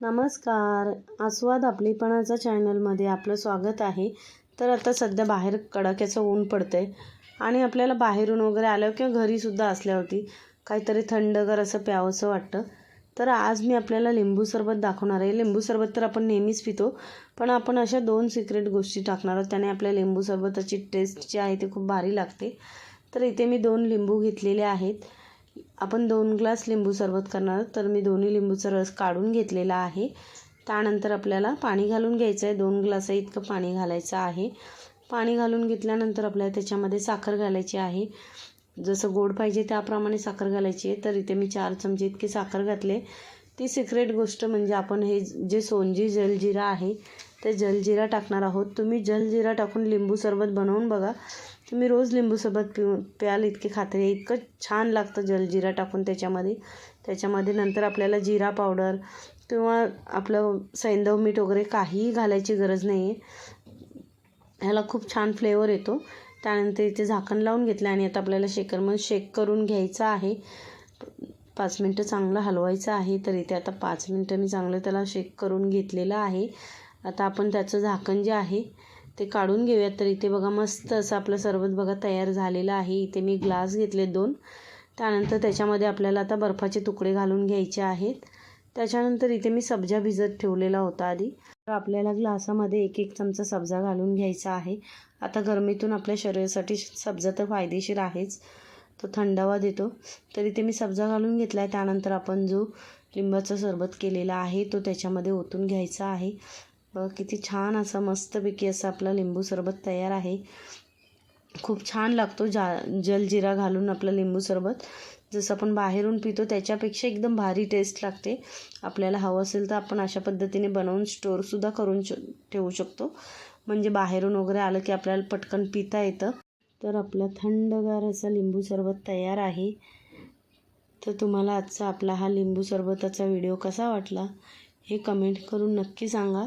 नमस्कार. आस्वाद आपलीपणाचा चॅनलमध्ये आपलं स्वागत आहे. तर आता सध्या बाहेर कडाक्याचं ऊन पडतं आहे आणि आपल्याला बाहेरून वगैरे आल्यावर किंवा घरीसुद्धा असल्यावरती काहीतरी थंडगार असं प्यावंसं वाटतं. तर आज मी आपल्याला लिंबू सरबत दाखवणार आहे. लिंबू सरबत तर आपण नेहमीच पितो पण आपण अशा दोन सिक्रेट गोष्टी टाकणार आहोत. त्याने आपल्या लिंबू सरबताची टेस्ट जी आहे ती खूप भारी लागते. तर इथे मी दोन लिंबू घेतलेले आहेत. आपण दोन ग्लास लिंबू सरबत करणार तर मी दोन्ही लिंबूचा रस काढून घेतलेला आहे. त्यानंतर आपल्याला पाणी घालून घ्यायचं आहे. दोन ग्लास इतकं पाणी घालायचं आहे. पाणी घालून घेतल्यानंतर आपल्याला त्याच्यामध्ये साखर घालायची आहे. जसं गोड पाहिजे त्याप्रमाणे साखर घालायची आहे. तर इथे मी चार चमचे इतकी साखर घातले ती सिक्रेट गोष्ट म्हणजे आपण हे जे सोनजी जलजिरा आहे ते जलजिरा टाकणार आहोत. तुम्ही जलजिरा टाकून लिंबू सरबत बनवून बघा. तुम्ही रोज लिंबूसोबत पिऊ प्याल इतके खात्री आहे इतकं छान लागतं जलजिरा टाकून त्याच्यामध्ये. त्याच्यामध्ये नंतर आपल्याला जिरा पावडर किंवा आपलं सैंदव मीठ वगैरे काहीही घालायची गरज नाही आहे ह्याला खूप छान फ्लेवर येतो. त्यानंतर इथे झाकण लावून घेतलं आणि आता आपल्याला शेकरमध्ये शेक करून घ्यायचं आहे. पाच मिनटं चांगलं हलवायचं आहे तर इथे आता पाच मिनटं मी चांगलं त्याला शेक करून घेतलेलं आहे. आता आपण त्याचं झाकण जे आहे ते काढून घेऊयात. तर इथे बघा मस्त असं आपलं सरबत बघा तयार झालेलं आहे. इथे मी ग्लास घेतले दोन. त्यानंतर त्याच्यामध्ये आपल्याला आता बर्फाचे तुकडे घालून घ्यायचे आहेत. त्याच्यानंतर इथे मी सब्जा भिजत ठेवलेला होता आधी. तर आपल्याला ग्लासामध्ये एक एक चमचा सब्जा घालून घ्यायचा आहे. आता गरमीतून आपल्या शरीरासाठी सब्जा तर फायदेशीर आहेच. तो थंडावा देतो. तर इथे मी सब्जा घालून घेतला आहे त्यानंतर आपण जो लिंबाचा सरबत केलेला आहे तो त्याच्यामध्ये ओतून घ्यायचा आहे. बघा किती छान असा मस्तपैकी असा आपला लिंबू सरबत तयार आहे. खूप छान लागतो जा जलजिरा घालून आपलं लिंबू सरबत. जसं आपण बाहेरून पितो त्याच्यापेक्षा एकदम भारी टेस्ट लागते. आपल्याला हवं असेल तर आपण अशा पद्धतीने बनवून स्टोअरसुद्धा करून श ठेवू शकतो. म्हणजे बाहेरून वगैरे आलं की आपल्याला पटकन पिता येतं. तर आपला थंडगार असा लिंबू सरबत तयार आहे. तर तुम्हाला आजचा आपला हा लिंबू सरबताचा व्हिडिओ कसा वाटला हे कमेंट करून नक्की सांगा.